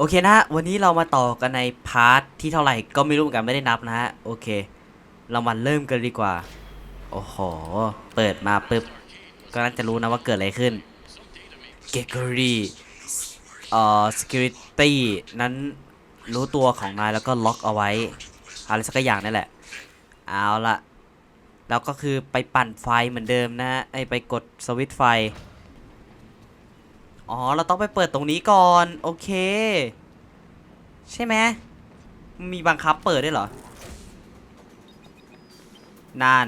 โอเคนะฮะ วันนี้เรามาต่อกันในพาร์ทที่เท่าไหร่ก็ไม่รู้เหมือนกันไม่ได้นับนะฮะ โอเค เรามาเริ่มกันดีกว่า โอ้โห เปิดมาปุ๊บ ก็น่าจะรู้นะว่าเกิดอะไรขึ้นเกเกอรี่เอ่อ security นั้นรู้ตัวของนายแล้วก็ล็อกเอาไว้ อะไรสักอย่างนั่นแหละ เอาละแล้วก็คือไปปั่นไฟเหมือนเดิมนะฮะ ไอไปกดสวิตไฟ อ๋อ เราต้องไปเปิดตรงนี้ก่อน โอเค ใช่ไหมมีบังคับเปิดได้เหรอ นาน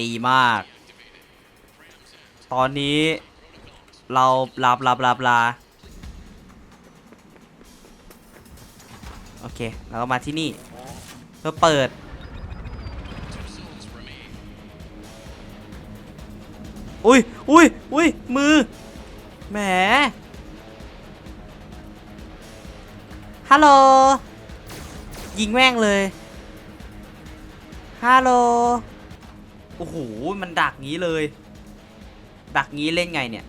ดีมาก ตอนนี้ เราลาบลาบลาบลาโอเค เราก็มาที่นี่เพื่อเปิด อุ้ยอุ้ยอุ้ยมือ แหม ฮัลโหล ยิงแม่งเลย ฮัลโหล โอ้โห มันดักงี้เลย ดักงี้เล่นไงเนี่ย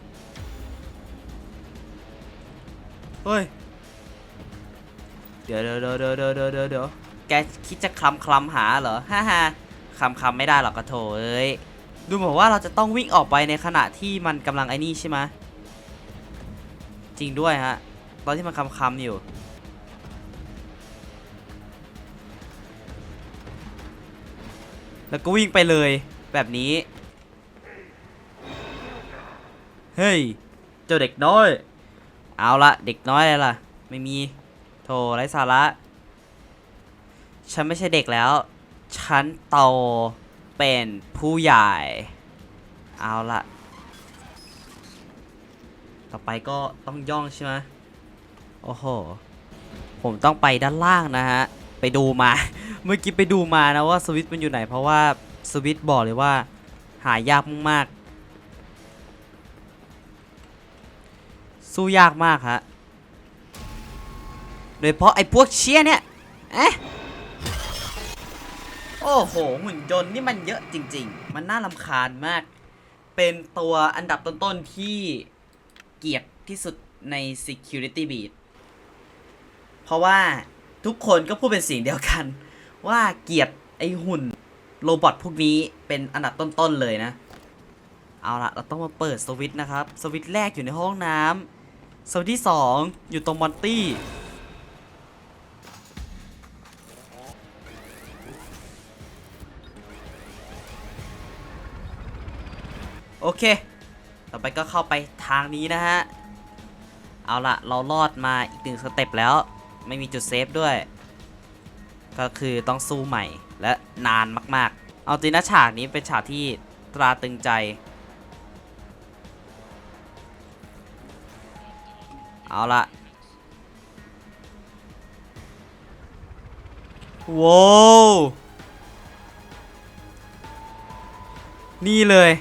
เฮ้ย เดี๋ยวเดี๋ยวเดี๋ยวเดี๋ยวเดี๋ยวเดี๋ยวแกคิดจะคลำคลำหาเหรอ ฮ่าฮ่าคลำคลำไม่ได้หรอกกระโถเอ้ย ดูเหมือนว่าเราจะต้องวิ่งออกไปในขณะที่มันกำลังไอ้นี่ใช่ไหมจริงด้วยฮะตอนที่มันคำคำอยู่แล้วก็วิ่งไปเลยแบบนี้ เฮ้ย เจ้าเด็กน้อย เอาละเด็กน้อยอะไรล่ะ ไม่มีโธ่ไร้สาระ ฉันไม่ใช่เด็กแล้ว ฉันโต เป็นผู้ใหญ่ เอาละต่อไปก็ต้องย่องใช่ไหมโอ้โห ผมต้องไปด้านล่างนะฮะ ไปดูมา เมื่อกี้ไปดูมานะว่าสวิตมันอยู่ไหน เพราะว่าสวิตบอกเลยว่า หายากมากๆสู้ยากมากฮะ โดยเฉพาะไอ้พวกเชี่ยเนี่ย เอ๊ะ โอ้โห หุ่นยนต์นี่มันเยอะจริง ๆ มันน่าลำคาญมาก เป็นตัวอันดับต้น ๆ ที่เกลียดที่สุดใน Security Beat เพราะว่าทุกคนก็พูดเป็นเสียงเดียวกัน ว่าเกลียดไอหุ่นโรบอทพวกนี้เป็นอันดับต้น ๆ เลยนะ เอาละเราต้องมาเปิดสวิตช์นะครับ สวิตช์แรกอยู่ในห้องน้ำสวิตช์ที่ 2 อยู่ตรงมอนตี้ โอเค ต่อไปก็เข้าไปทางนี้นะฮะ เอาละเรารอดมาอีกหนึ่งสเต็ปแล้ว ไม่มีจุดเซฟด้วย ก็คือต้องสู้ใหม่และนานมาก ๆ เอาจริงนะฉากนี้เป็นฉากที่ตราตรึงใจ เอาละว้าวนี่เลย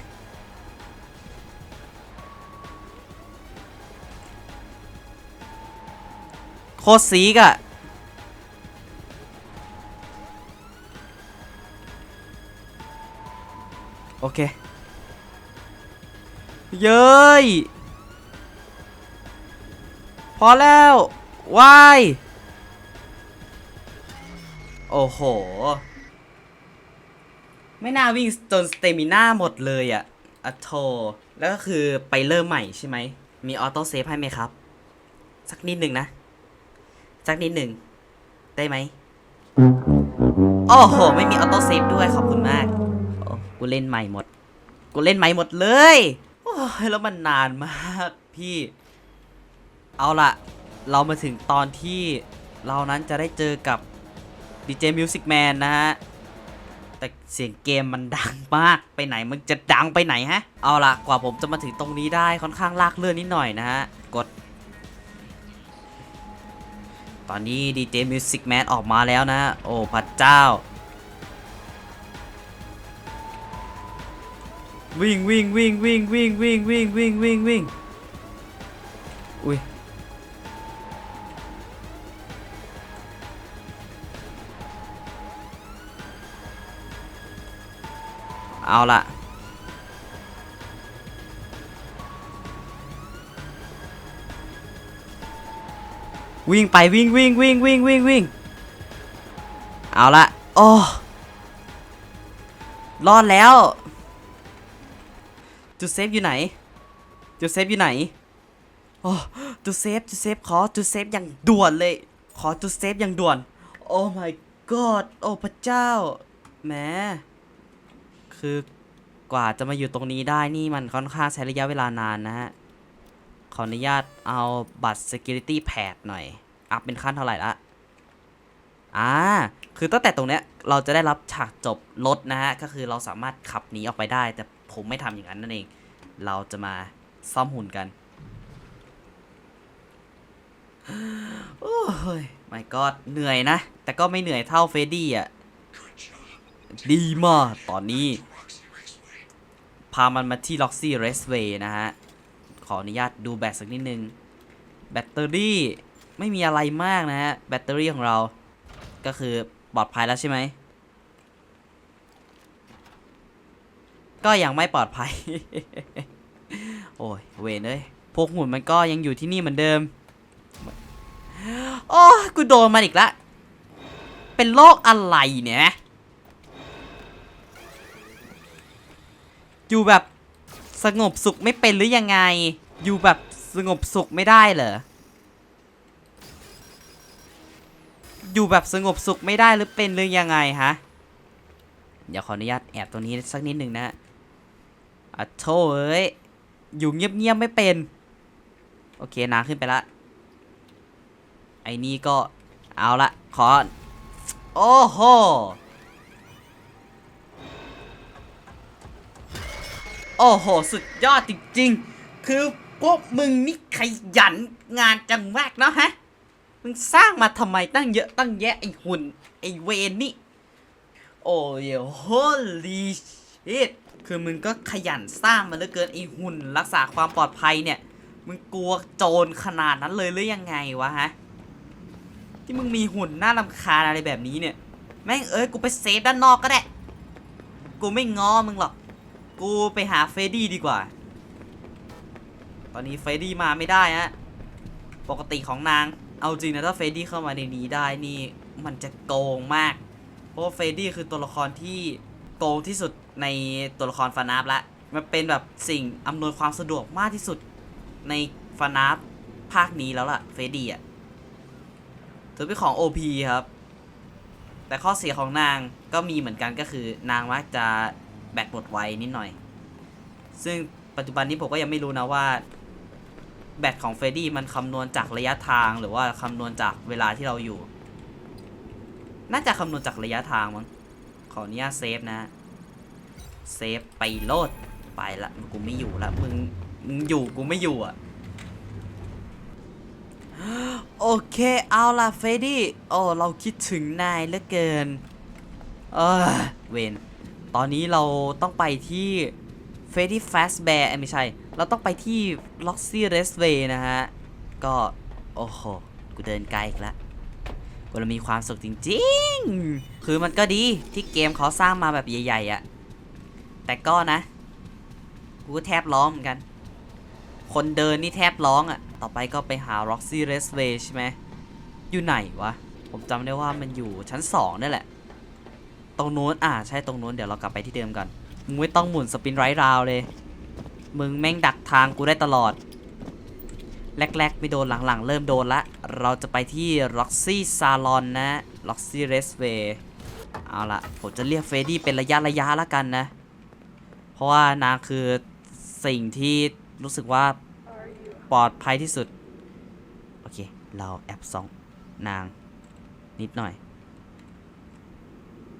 โคตรซีกอะโอเค เย้ย พอแล้ววายโอ้โห ไม่น่าวิ่งจนสเตมิน่าหมดเลยอะอะโท แล้วก็คือไปเริ่มใหม่ใช่ไหม มีออโต้เซฟให้ไหมครับ สักนิดหนึ่งนะ สักนิดหนึ่ง ได้ไหม โอ้โห ไม่มีออโต้เซฟด้วย ขอบคุณมาก โอ้กูเล่นใหม่หมด กูเล่นใหม่หมดเลย โอ้ยแล้วมันนานมากพี่ เอาล่ะเรามาถึงตอนที่เรานั้นจะได้เจอกับ DJ Music Man นะฮะ แต่เสียงเกมมันดังมากไปไหนมันจะดังไปไหนฮะ เอาล่ะกว่าผมจะมาถึงตรงนี้ได้ค่อนข้างลากเลื่อนนิดหน่อยนะฮะ กด ตอนนี้ DJ Music Man ออกมาแล้วนะ โอ้พระเจ้า วิ่งวิ่งวิ่งวิ่งวิ่งวิ่งวิ่งวิ่งวิ่งวิ่งอุ้ยเอาละ วิ่งไปวิ่งวิ่งวิ่งวิ่งวิ่งวิ่งเอาละโอ้รอดแล้ว จุดเซฟอยู่ไหน จุดเซฟอยู่ไหนโอ้จุดเซฟจุดเซฟขอจุดเซฟอย่างด่วนเลย ขอจุดเซฟอย่างด่วน โอ้ my god โอ้พระเจ้าแหมคือกว่าจะมาอยู่ตรงนี้ได้นี่มันค่อนข้างใช้ระยะเวลานานนะฮะ ขออนุญาตเอาบัตร security pad หน่อย อัพเป็นขั้นเท่าไหร่ละอ่า คือตั้งแต่ตรงเนี้ยเราจะได้รับฉากจบรถนะฮะ ก็คือเราสามารถขับหนีออกไปได้ แต่ผมไม่ทำอย่างนั้นนั่นเอง เราจะมาซ่อมหุ่นกันโอ้ย my god เหนื่อยนะ แต่ก็ไม่เหนื่อยเท่าเฟดดี้อะ ดีมาก ตอนนี้ พามันมาที่ Roxy Raceway นะฮะ ขออนุญาตดูแบตสักนิดนึง แบตเตอรี่ไม่มีอะไรมากนะฮะ แบตเตอรี่ของเรา ก็คือปลอดภัยแล้วใช่ไหม ก็ยังไม่ปลอดภัย โอ้ยเวนเอ้ยพวกหุ่นมันก็ยังอยู่ที่นี่เหมือนเดิม โอ้กูโดนมันอีกละ เป็นโรคอะไรเนี่ย อยู่แบบ สงบสุขไม่เป็นหรือยังไง อยู่แบบสงบสุขไม่ได้เหรอ อยู่แบบสงบสุขไม่ได้หรือเป็นหรือยังไงฮะ เดี๋ยวขออนุญาตแอบตรงนี้สักนิดหนึ่งนะอะโธ่เอ้ย อยู่เงียบๆไม่เป็น โอเคนาขึ้นไปละ ไอ้นี่ก็เอาละขอ โอ้โห โอ้โห สุดยอดจริงๆ คือพวกมึงนี่ขยันงานจังมากเนาะฮะ มึงสร้างมาทำไมตั้งเยอะตั้งแยะไอหุ่น ไอเวนนี่ โอ้ยโฮลีชิตคือมึงก็ขยันสร้างมาเหลือเกินไอหุ่น รักษาความปลอดภัยเนี่ย มึงกลัวโจรขนาดนั้นเลยหรือยังไงวะฮะ ที่มึงมีหุ่นน่ารำคาญอะไรแบบนี้เนี่ย แม่งเอ้ยกูไปเซฟด้านนอกก็ได้ กูไม่ง้อมึงหรอก กูไปหาเฟดดี้ดีกว่า ตอนนี้เฟดดี้มาไม่ได้ฮะ ปกติของนาง เอาจริงนะถ้าเฟดดี้เข้ามาในนี้ได้นี่มันจะโกงมาก เพราะเฟดดี้คือตัวละครที่โกงที่สุดในตัวละครฟานาฟละ มันเป็นแบบสิ่งอำนวยความสะดวกมากที่สุดในฟานาฟภาคนี้แล้วล่ะเฟดดี้อะถือเป็นของ OP ครับ แต่ข้อเสียของนางก็มีเหมือนกันก็คือนางมักจะ แบตหมดไวนิดหน่อย ซึ่งปัจจุบันนี้ผมก็ยังไม่รู้นะว่า แบตของเฟรดดี้มันคำนวณจากระยะทางหรือว่าคำนวณจากเวลาที่เราอยู่ น่าจะคำนวณจากระยะทางมั้งขออนุญาตเซฟนะเซฟไปโลดไปละกูไม่อยู่ละมึงมึงอยู่กูไม่อยู่อะโอเคเอาล่ะเฟดดี้โอ้เราคิดถึงนายเหลือเกินเออเวน ตอนนี้เราต้องไปที่เฟรดดี้ฟาสแบร์ไม่ใช่ เราต้องไปที่ล็อกซี่เรสเวย์นะฮะ ก็ โอ้โห กูเดินไกลอีกแล้วกูเรามีความสุขจริงๆ คือมันก็ดีที่เกมเขาสร้างมาแบบใหญ่ๆอะ่ะ แต่ก็นะ กูก็แทบร้องเหมือนกัน คนเดินนี่แทบร้องอะ่ะ ต่อไปก็ไปหา Roxy Raceway ใช่ไหม อยู่ไหนวะ ผมจำได้ว่ามันอยู่ชั้น 2 นี่แหละ ตรงนู้นอ่าใช่ตรงนู้นเดี๋ยวเรากลับไปที่เดิมก่อนมึงไม่ต้องหมุนสปินไรท์ราวเลย มึงแม่งดักทางกูได้ตลอด แรกๆไม่โดนหลังๆ เริ่มโดนละ เราจะไปที่ Roxy Salon นะ Roxy Raceway เอาละผมจะเรียกเฟรดดี้เป็นระยะระยะละกันนะ เพราะว่านางคือสิ่งที่รู้สึกว่าปลอดภัยที่สุด โอเค เราแอบส่องนางนิดหน่อย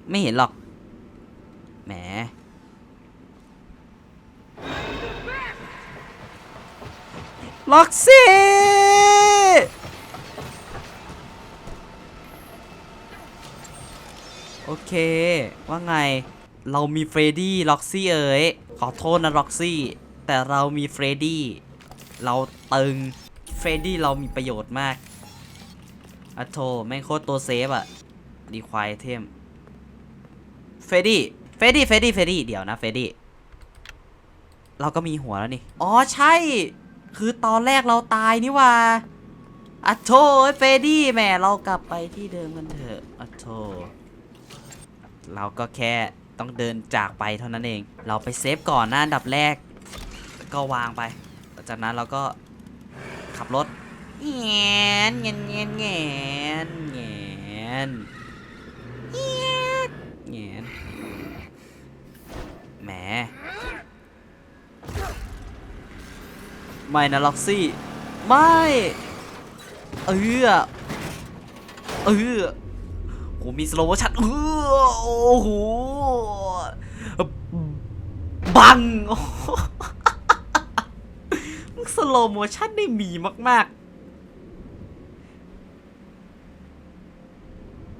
ไม่เห็นหรอก แหม ล็อกซี่โอเค ว่าไง เรามีเฟรดดี้ ล็อกซี่เอ๋ย ขอโทษนะ ล็อกซี่ แต่เรามีเฟรดดี้ เราตึง เฟรดดี้เรามีประโยชน์มากอะโทแม่งโคตรตัวเซฟอะดีควายเทม เฟดดี้ เฟดดี้ เฟดดี้ เฟดดี้ เดี๋ยวนะ เฟดดี้ เราก็มีหัวแล้วนี่ อ๋อใช่ คือตอนแรกเราตายนี่ว่าอะโถเฟดดี้แหม่เรากลับไปที่เดิมกันเถอะอะโถเราก็แค่ต้องเดินจากไปเท่านั้นเอง เราไปเซฟก่อนหน้าอันดับแรก ก็วางไป จากนั้นเราก็ขับรถแงนแงนแงนแงนแงนแง นแงนแหมไม่นะล็อกซี่ ไม่ เออเออโหมีสโลว์โมชั่นเออโอ้โหบังโอ้โหสโลว์โมชั่นได้มีมาก ๆ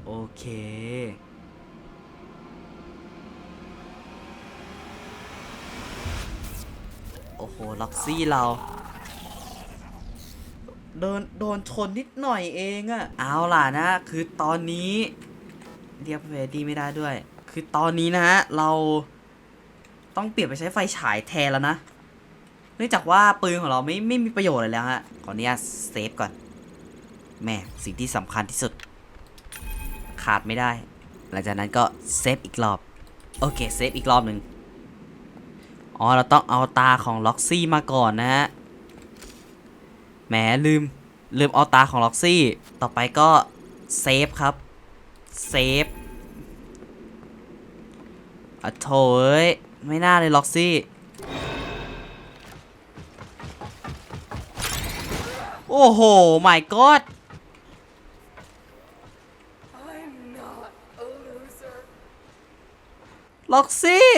โอเค อ้โห ล็อกซี่เรา โดน โดนชนนิดหน่อยเองอะเอาล่ะนะ คือตอนนี้ เรียกเวดี้ไม่ได้ด้วย คือตอนนี้นะฮะ เราต้องเปลี่ยนไปใช้ไฟฉายแทนแล้วนะ เนื่องจากว่าปืนของเราไม่ไม่มีประโยชน์อะไรแล้วฮะ ขออนุญาตเซฟก่อน แม่สิ่งที่สำคัญที่สุด ขาดไม่ได้ หลังจากนั้นก็เซฟอีกรอบ โอเค เซฟอีกรอบหนึ่ง อ๋อ เราต้องเอาตาของล็อกซี่มาก่อนนะฮะ แหมลืม ลืมเอาตาของล็อกซี่ ต่อไปก็เซฟครับ เซฟอะโถเอ้ย ไม่น่าเลยล็อกซี่ โอ้โห my god I'm not a loser. ล็อกซี่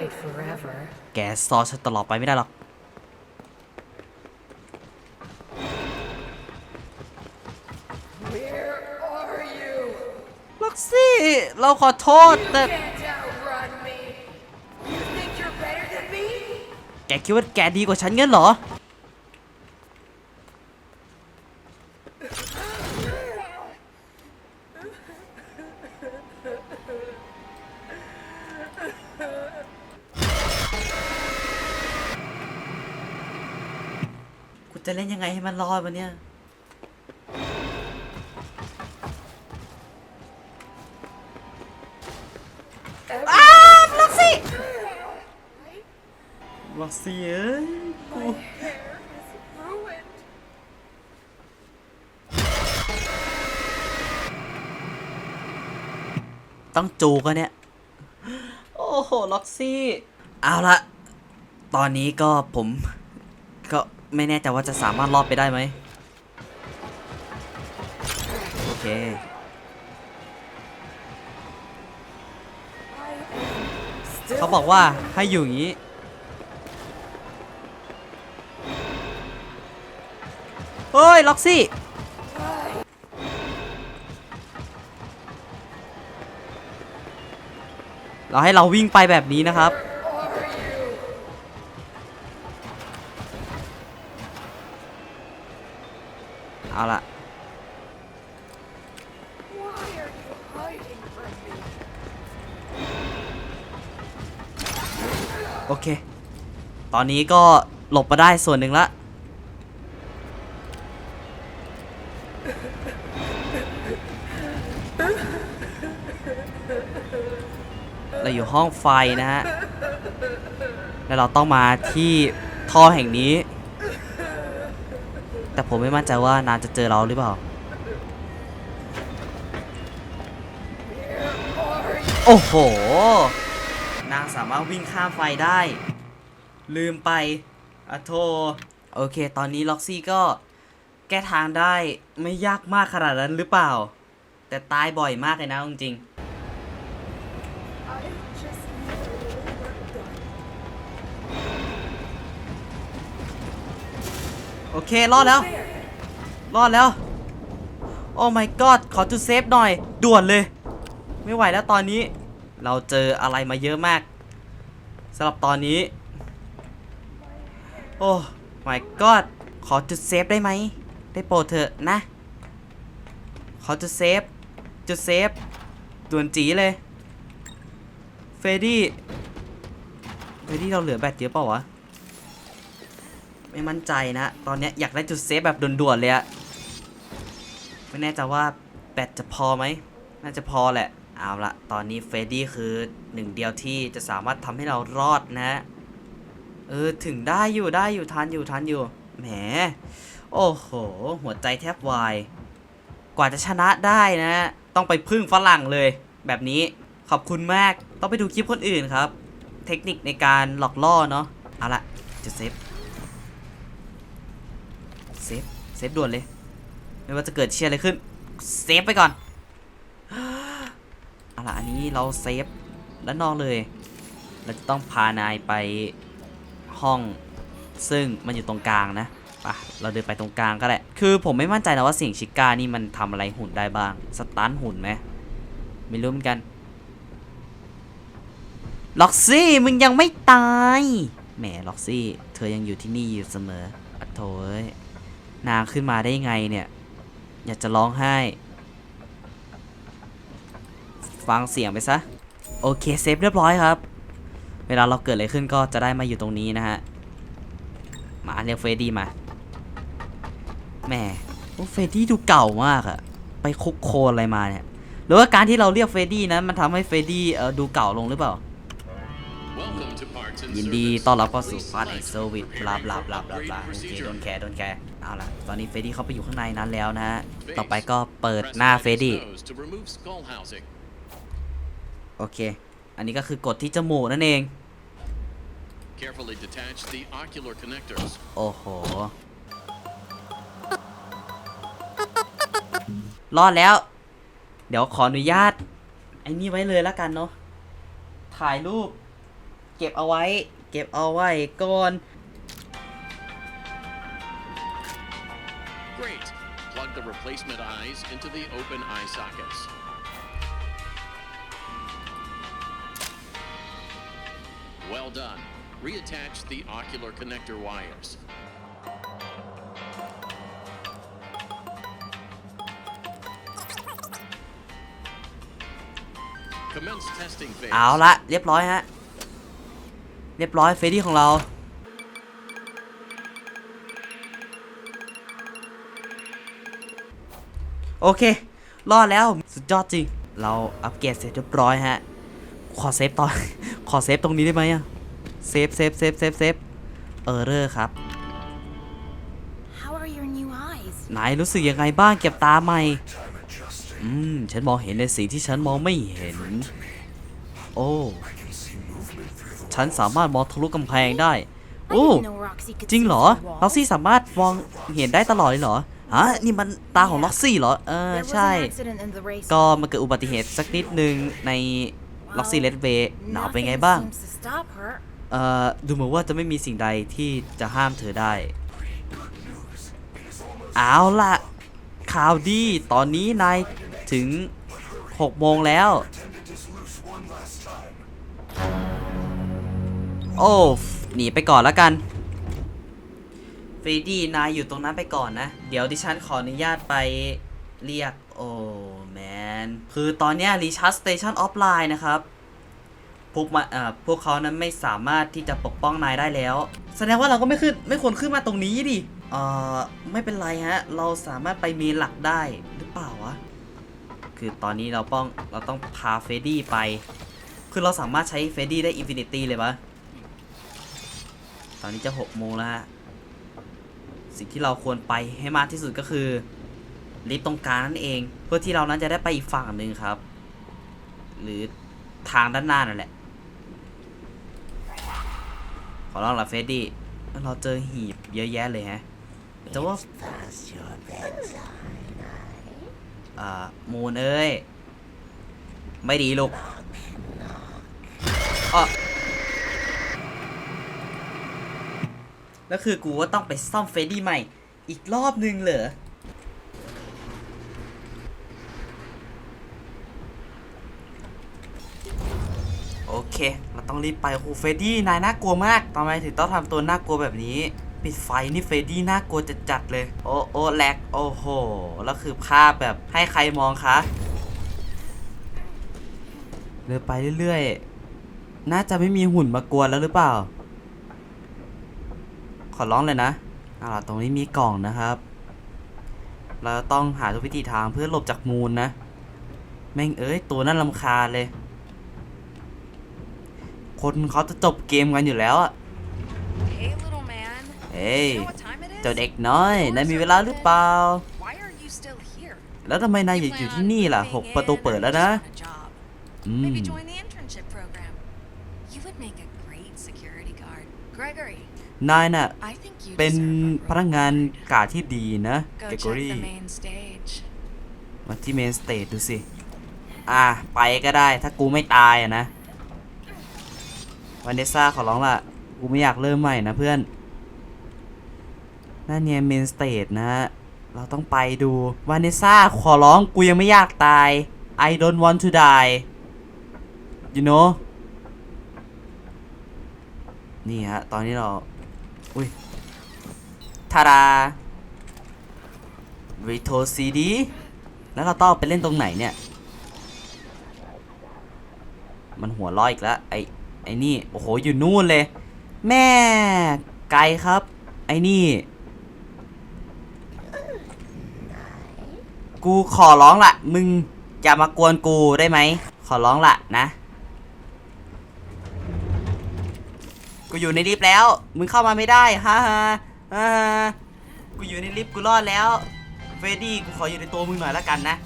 hide forever. แกซอฉันตลอดไปไม่ได้หรอก Where are you? ล็อกซี่ เราขอโทษ แต่ Can't outrun me. You think you're better than me? แกคิดว่าแกดีกว่าฉันงั้นเหรอ เล่นยังไงให้มันรอดวะเนี่ยอ้าวล็อกซี่ล็อกซี่เอ้ยกู My hair is ruined. ต้องจูก็เนี่ย โอ้โห ล็อกซี่ เอาละ ตอนนี้ก็ผมก็ ไม่แน่ใจว่าจะสามารถรอดไปได้ไหมโอเคเขาบอกว่าให้อยู่อย่างนี้เฮ้ย ล็อกซี่ เราให้เราวิ่งไปแบบนี้นะครับ are you? เอาละ Why are you hiding from me? โอเค ตอนนี้ก็หลบมาได้ส่วนหนึ่งละ เราอยู่ห้องไฟนะฮะ แล้วเราต้องมาที่ท่อแห่งนี้ แต่ผมไม่มั่นใจว่านานจะเจอเราหรือเปล่า โอ้โห นางสามารถวิ่งข้ามไฟได้ ลืมไปอะโทโอเค ตอนนี้ล็อกซี่ก็แก้ทางได้ไม่ยากมากขนาดนั้นหรือเปล่า แต่ตายบ่อยมากเลยนะจริงๆโอเค รอดแล้ว รอดแล้ว โอ้ my god ขอจุดเซฟหน่อย ด่วนเลย ไม่ไหวแล้วตอนนี้ เราเจออะไรมาเยอะมากสำหรับตอนนี้ โอ้ my god ขอจุดเซฟได้ไหม ได้โปรดเถอะนะขาจะเซฟจะเซฟด่วนจีเลย เฟรดี้ เฟรดี้เราเหลือแบตเยอะเปล่าวะ ไม่มั่นใจนะ ตอนนี้อยากได้จุดเซฟแบบด่วนๆเลยอะไม่แน่ใจว่าแบตจะพอไหม น่าจะพอแหละ เอาละ ตอนนี้เฟรดดี้คือหนึ่งเดียวที่จะสามารถทำให้เรารอดนะ เออถึงได้อยู่ได้อยู่ทันอยู่ทันอยู่แหมโอ้โห หัวใจแทบวาย กว่าจะชนะได้นะ ต้องไปพึ่งฝรั่งเลย แบบนี้ขอบคุณมากต้องไปดูคลิปคนอื่นครับ เทคนิคในการหลอกล่อเนาะเอาละจะเซฟเซฟเซฟด่วนเลย ไม่ว่าจะเกิดเชียร์อะไรขึ้นเซฟไปก่อนเอาละอันนี้เราเซฟแล้วนอกเลย เราจะต้องพานายไป ห้อง ซึ่งมันอยู่ตรงกลางนะไปะเราเดินไปตรงกลางก็แหละ คือผมไม่มั่นใจนะว่าเสียงชิก้านี่มันทำอะไรหุ่นได้บ้าง สตันหุ่นไหมไม่รู้เหมือนกัน ล็อกซี่มึงยังไม่ตาย แหมล็อกซี่ เธอยังอยู่ที่นี่อยู่เสมออะโถยนางขึ้นมาได้ยังไงเนี่ย อยากจะร้องไห้ ฟังเสียงไปซะ โอเคเซฟเรียบร้อยครับ เวลาเราเกิดอะไรขึ้นก็จะได้มาอยู่ตรงนี้นะฮะ มาเรียกเฟรดดี้มา แหมโอ้เฟรดดี้ดูเก่ามากอะไปคุกโคลอะไรมาเนี่ย หรือว่าการที่เราเรียกเฟรดดี้นะมันทำให้เฟรดดี้เออดูเก่าลงหรือเปล่า ยินดีต้อนรับเข้าสู่พาร์ทแอนด์เซอร์วิสบลาบลาบลาบลาบลาโอเคโดนแคร์โดนแคร์เอาล่ะ ตอนนี้เฟรดดี้เข้าไปอยู่ข้างในนั้นแล้วนะฮะ ต่อไปก็เปิดหน้าเฟรดดี้ โอเค อันนี้ก็คือกดที่จมูกนั่นเอง Carefully detach the ocular connectors. โอ้โห รอดแล้ว เดี๋ยวขออนุญาตไอ้นี่ไว้เลยแล้วกันเนาะ ถ่ายรูป เก็บเอาไว้ เก็บเอาไว้ก่อน Great. Plug the replacement eyes into the open eye sockets. Well done. Reattach the ocular connector wires. Commence testing phase. เอาละเรียบร้อยฮะ เรียบร้อยเฟรดี้ของเรา โอเค รอดแล้ว สุดยอดจริง เราอัปเกรดเสร็จเรียบร้อยฮะ ขอเซฟตอน ขอเซฟตรงนี้ได้ไหมอะเซฟเซฟเซฟเซฟเซฟเออเรอร์ครับ How are your new eyes? นายรู้สึกยังไงบ้างเก็บตาใหม่ อืม ฉันมองเห็นในสิ่งที่ฉันมองไม่เห็น โอ้ ฉันสามารถมองทะลุกำแพงได้ I โอ้ didn't know Roxy could จริง see เหรอ through walls. ล็อกซี่สามารถมองเห็นได้ตลอดเลยเหรอฮะนี่มันตาของล็อกซี่เหรอ เออ There was ใช่ an accident in the race. ก็มาเกิดอุบัติเหตุสักนิดนึงใน ล็อกซี่เลดเวย์หนาวเป็นไงบ้าง Nothing seems to stop her. เอ่อ ดูเหมือนว่าจะไม่มีสิ่งใดที่จะห้ามเธอได้ เอาล่ะ ข่าวดี ตอนนี้นายถึง 6 โมงแล้ว โอ้หนีไปก่อนแล้วกันฟรีดี้นายอยู่ตรงนั้นไปก่อนนะ เดี๋ยวดิฉันขออนุญาตไปเรียกโอ้แม น คือตอนนี้รีชาร์จสเตชันออฟไลน์นะครับ พวกมาเอ่อพวกเขานั้นไม่สามารถที่จะปกป้องนายได้แล้ว แสดงว่าเราก็ไม่ขึ้นไม่ควรขึ้นมาตรงนี้ดิเอ่อไม่เป็นไรฮะ เราสามารถไปเมนหลักได้หรือเปล่าวะ คือตอนนี้เราต้องเราต้องพาเฟดดี้ไป คือเราสามารถใช้เฟดดี้ได้อินฟินิตี้เลยปะตอนนี้จะ6โมงแล้วฮะ สิ่งที่เราควรไปให้มากที่สุดก็คือ ลิฟต์ตรงกลางนั่นเอง เพื่อที่เรานั้นจะได้ไปอีกฝั่งหนึ่งครับ หรือทางด้านหน้านั่นแหละ ขอร้องละเฟรดดี้เราเจอหีบเยอะแยะเลยฮะแต่ว่าอ่ามูนเอ้ย ไม่ดีลูกอะแล้วคือกูว่าต้องไปซ่อมเฟรดดี้ใหม่ อีกรอบนึงเหรอ เคเราต้องรีบไปโอ้โหเฟดดี้นายน่ากลัวมากทำไมถึงต้องทำตัวน่ากลัวแบบนี้ ปิดไฟนี่เฟดดี้น่ากลัวจะจัดๆเลย โอ้โอ้แลกโอ้โหแล้วคือภาพแบบให้ใครมองคะเดินไปเรื่อยๆ น่าจะไม่มีหุ่นมากวนแล้วหรือเปล่า ขอร้องเลยนะเอาล่ะตรงนี้มีกล่องนะครับ เราต้องหาทุกวิธีทางเพื่อหลบจากมูลนะ แม่งเอ้ยตัวนั่นลำคาเลย คนเขาจะจบเกมกันอยู่แล้วอะ Hey, little man. เฮ้ย You know what time it is? เจ้าเด็กน้อยนายมีเวลาหรือเปล่า Why are you still here? แล้วทำไมนายอยู่อยู่ที่นี่ล่ะหกประตูเปิดแล้วนะ On a job. อืม Maybe join the internship program. You would make a great security guard. Gregory, นายน่ะ I think you เป็น deserve a พนักงานกาดที่ดีนะ Go เก check กอรี่ the main stage. มาที่เมนสเตทดูสิ อะ ไปก็ได้ถ้ากูไม่ตายอะนะ วันเดซ่าขอร้องล่ะ กูไม่อยากเริ่มใหม่นะเพื่อน นั่นเนี่ยเมนสเตทนะฮะ เราต้องไปดูวานเนซ่าขอร้องกูยังไม่อยากตาย I don't want to die you know นี่ฮะ ตอนนี้เรา อุ้ยทาดา r e t o CD แล้วเราต้องไปเล่นตรงไหนเนี่ย มันหัวร้อยอีกแล้วไอ ไอ้นี่ โอ้โห อยู่นู่นเลย แม่ไกลครับ ไอ้นี่ กูขอร้องละ มึงอย่ามากวนกูได้ไหม ขอร้องละนะ กูอยู่ในลิฟต์แล้ว มึงเข้ามาไม่ได้ฮ่าฮ่าฮ่ากูอยู่ในลิฟต์กูรอดแล้ว เฟรดดี้กูขออยู่ในตัวมึงหน่อยละกันนะ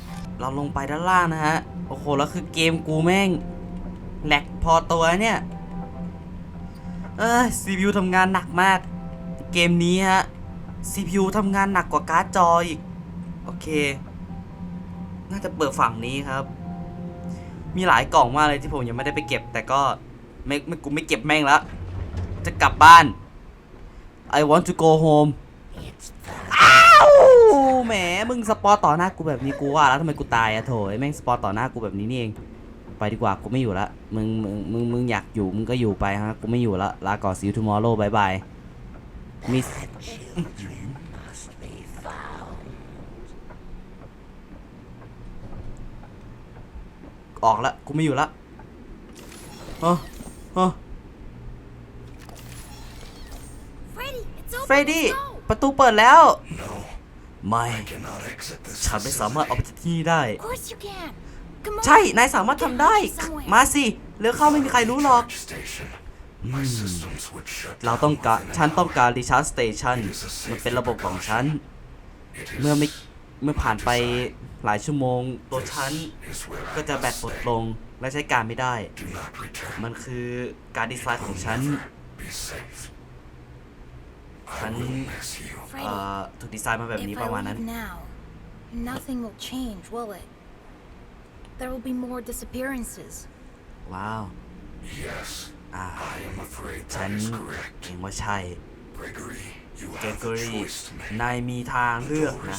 เราลงไปด้านล่างนะฮะ โอ้โห แล้วคือเกมกูแม่ง แหลกพอตัวเนี่ย เออ CPU ทำงานหนักมาก เกมนี้ฮะ CPU ทำงานหนักกว่าการ์ดจออีก โอเค น่าจะเปิดฝั่งนี้ครับ มีหลายกล่องมากเลยที่ผมยังไม่ได้ไปเก็บ แต่ก็ไม่ไม่กูไม่เก็บแม่งแล้วจะกลับบ้าน I want to go home อ้าวแหม มึงสปอร์ต่อหน้ากูแบบนี้กูว่าแล้วทำไมกูตายอะโถไอแม่งสปอร์ต่อหน้ากูแบบนี้นี่เอง ไปดีกว่ากูไม่อยู่ละมึงมึงมึงมึงอยากอยู่มึงก็อยู่ไปฮะกูไม่อยู่ละลาก่อน see you tomorrow บายบายมิสออกละกูไม่อยู่ละเออเออ Freddy, it's เฟรดดี้ประตูเปิดแล้ว ไม่ ฉันไม่สามารถออกไปจากที่นี่ได้ Of course you can. Come on. ใช่ นายสามารถทำได้ มาสิเลือกเข้าไม่มีใครรู้หรอก เราต้องการฉันต้องการรีชาร์จสเตชันมันเป็นระบบของฉัน เมื่อไม่เมื่อผ่านไปหลายชั่วโมง ตัวฉันก็จะแบตหมดลงและใช้การไม่ได้ มันคือการดีไซน์ของฉัน ฉันเอ่อถูกดีไซน์มาแบบนี้ If ประ I มาณนั้น leave now, nothing will change, will it? There will be more disappearances. ว้าวอ่าฉันเองว่าใช่เกเกอรี่นายมีทางเลือกนะ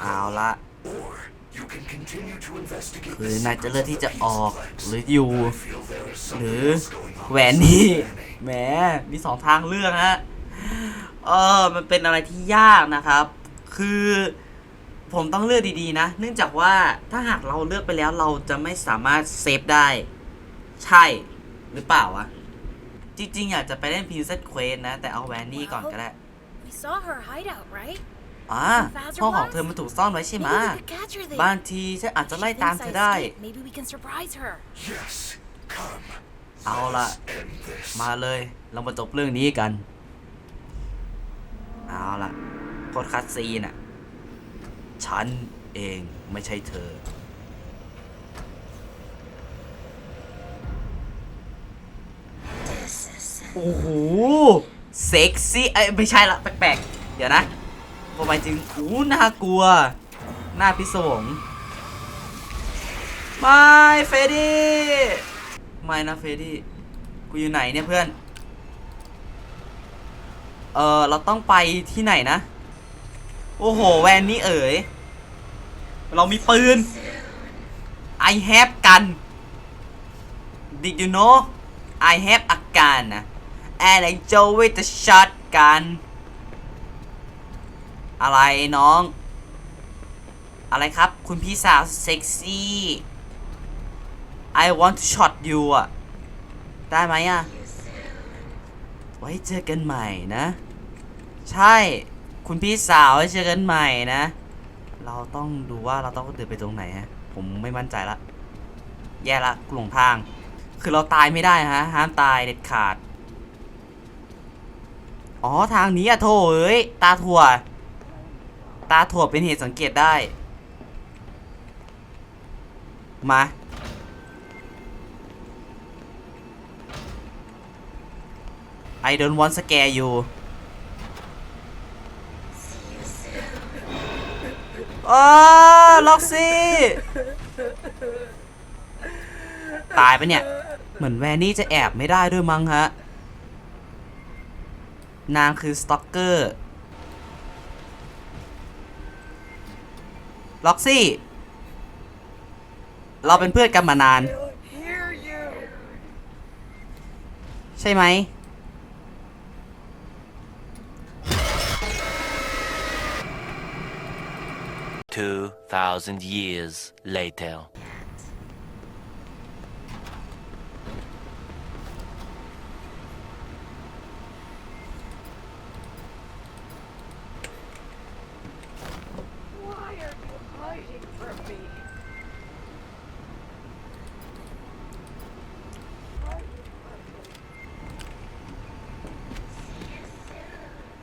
เอาละคือนายจะเลือกที่จะออกหรืออยู่หรือแหวนนี่แหมมีสองทางเลือกฮะ เออมันเป็นอะไรที่ยากนะครับ คือ ผมต้องเลือกดีๆนะ เนื่องจากว่าถ้าหากเราเลือกไปแล้วเราจะไม่สามารถเซฟได้ ใช่หรือเปล่าวะ จริงๆ อยากจะไปเล่น Princess Quest นะ แต่เอาแวนนี่ก่อนก็ได้ We saw her hideout, right? อ่าห้องของเธอมันถูกซ่อนไว้ใช่ไหม Maybe we could catch her there. บางทีฉันอาจจะ If ไล่ she ตาม thinks เธ I อได้ escaped, Maybe we can surprise her. เอาละมาเลยเรามาจบเรื่องนี้กัน เอาละโคตรคัดซีนอะ ฉันเองไม่ใช่เธอ โอ้โห เซ็กซี่เอ้ยไม่ใช่ละแปลกๆ เดี๋ยวนะพอไปถึงอู้น่ากลัว หน้าพิศวงไม่เฟรดดี้ไม่นะเฟรดดี้กูอยู่ไหนเนี่ยเพื่อน เออเราต้องไปที่ไหนนะ โอ้โห แวนนี่เอ๋ย เรามีปืน I have gun Did you know I have a gun นะ and enjoy with the shotgun อะไรน้อง อะไรครับ คุณพี่สาวเซ็กซี่ I want to shot you อะได้ไหมอะไว้เจอกันใหม่นะ ใช่ คุณพี่สาวเจอกันใหม่นะ เราต้องดูว่าเราต้องเดินไปตรงไหนฮะ ผมไม่มั่นใจละ แย่ละกูหลงทาง คือเราตายไม่ได้ฮะ ห้ามตายเด็ดขาด อ๋อทางนี้อะโถเอ้ย ตาถั่ว ตาถั่วเป็นเหตุสังเกตได้ มา I don't want scare you อ้าล็อกซี่ ตายปะเนี่ย เหมือนแวนนี่จะแอบไม่ได้ด้วยมั้งฮะ นางคือสต็อกเกอร์ล็อกซี่ เราเป็นเพื่อนกันมานาน ใช่ไหม Two thousand years later.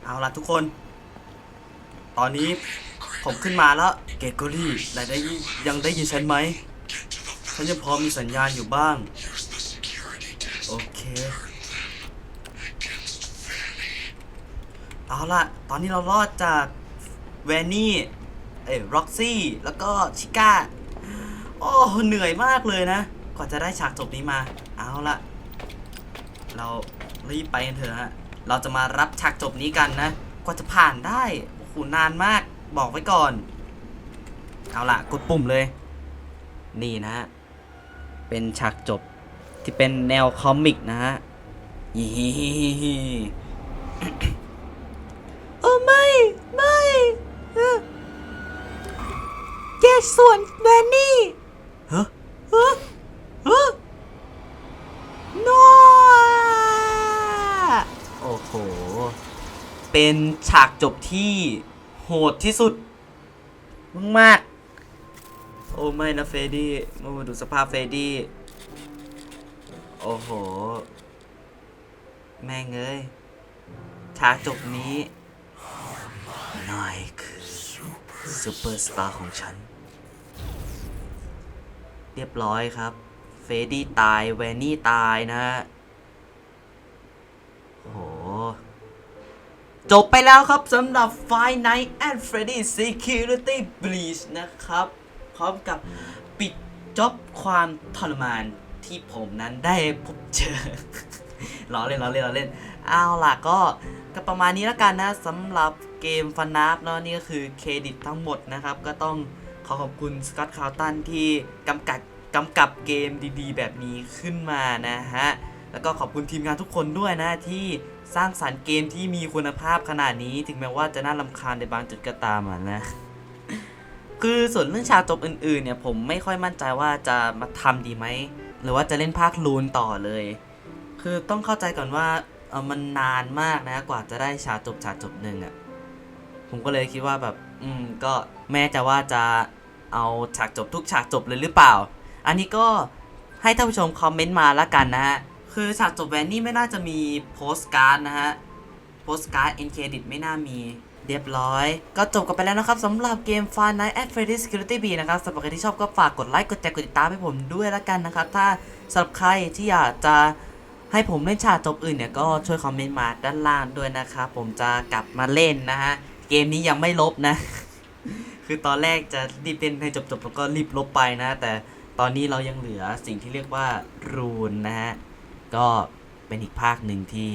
เอาละทุกคน ตอนนี้ผมขึ้นมาแล้ว เกโกรี่นายได้ยินยังได้ยินฉันไหม ฉันยังพอมีสัญญาณอยู่บ้าง โอเค เอาล่ะตอนนี้เรารอดจากแวนนี่ เอ้ยร็อกซี่ แล้วก็ชิก้า โอ้ เหนื่อยมากเลยนะ กว่าจะได้ฉากจบนี้มา เอาล่ะเรารีบไปกันเถอะฮะ เราจะมารับฉากจบนี้กันนะ กว่าจะผ่านได้ โอ้โห นานมาก บอกไว้ก่อน เอาล่ะกดปุ่มเลย นี่นะฮะ เป็นฉากจบที่เป็นแนวคอมิกนะฮะโอ้ไม่ ไม่เอ่อแกส่วนแวนนี่ฮ้อเฮ้อเฮ้อนัวโอ้โห เป็นฉากจบที่โหดที่สุด มากๆ โอ้ไม่นะเฟรดี้มาดูสภาพเฟรดี้ โอ้โห แม่งเอ้ยฉากจบนี้นายคือซูเปอร์สตาร์ของฉัน เรียบร้อยครับ เฟรดี้ตาย แวนนี่ตายนะฮะโอ้โห จบไปแล้วครับสำหรับ Five Nights at Freddy's Security Breach นะครับ ร้อมกับปิดจ็อบความทรมานที่ผมนั้นได้พบเจอล้อเล่นล้อเล่นล้อเล่น เอาล่ะก็ก็ประมาณนี้แล้วกันนะสำหรับเกมฟันนับเนาะนี่ก็คือเครดิตทั้งหมดนะครับ ก็ต้องขอขอบคุณสกอตคาวตันที่กำกับกำกับเกมดีๆ แบบนี้ขึ้นมานะฮะ แล้วก็ขอบคุณทีมงานทุกคนด้วยนะที่สร้างสรรค์เกมที่มีคุณภาพขนาดนี้ ถึงแม้ว่าจะน่าลำคาญในบางจุดก็ตามอะนะ คือส่วนเรื่องฉากจบอื่นๆเนี่ยผมไม่ค่อยมั่นใจว่าจะมาทำดีไหม หรือว่าจะเล่นภาคลูนต่อเลย คือต้องเข้าใจก่อนว่าเออมันนานมากนะกว่าจะได้ฉากจบฉากจบหนึ่งอะ่ะผมก็เลยคิดว่าแบบ อืมก็แม้จะว่าจะเอาฉากจบทุกฉากจบเลยหรือเปล่า อันนี้ก็ให้ท่านผู้ชมคอมเมนต์มาล้วกันนะฮะ คือฉากจบแวนนี่ไม่น่าจะมีโพสการ์ดนะฮะ โพสการ์ดเอ็นเครดิตไม่น่ามี เรียบร้อย ก็จบกันไปแล้วนะครับสำหรับเกม Far Night at Freddy's Security B นะครับสำหรับใครที่ชอบก็ฝากกดไลค์กดแชร์กดติดตามให้ผมด้วยล้วกันนะครับ ถ้าสำหรับใครที่อยากจะให้ผมเล่นฉากจบอื่นเนี่ยก็ช่วยคอมเมนต์มาด้านล่างด้วยนะครับผมจะกลับมาเล่นนะฮะเกมนี้ยังไม่ลบนะ คือตอนแรกจะรีบเล่นให้จบๆแล้วก็รีบลบไปนะ แต่ตอนนี้เรายังเหลือสิ่งที่เรียกว่ารูนนะฮะก็เป็นอีกภาคหนึ่งที่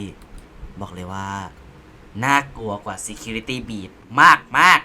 บอกเลยว่า น่ากลัวกว่า Security Beat มากมาก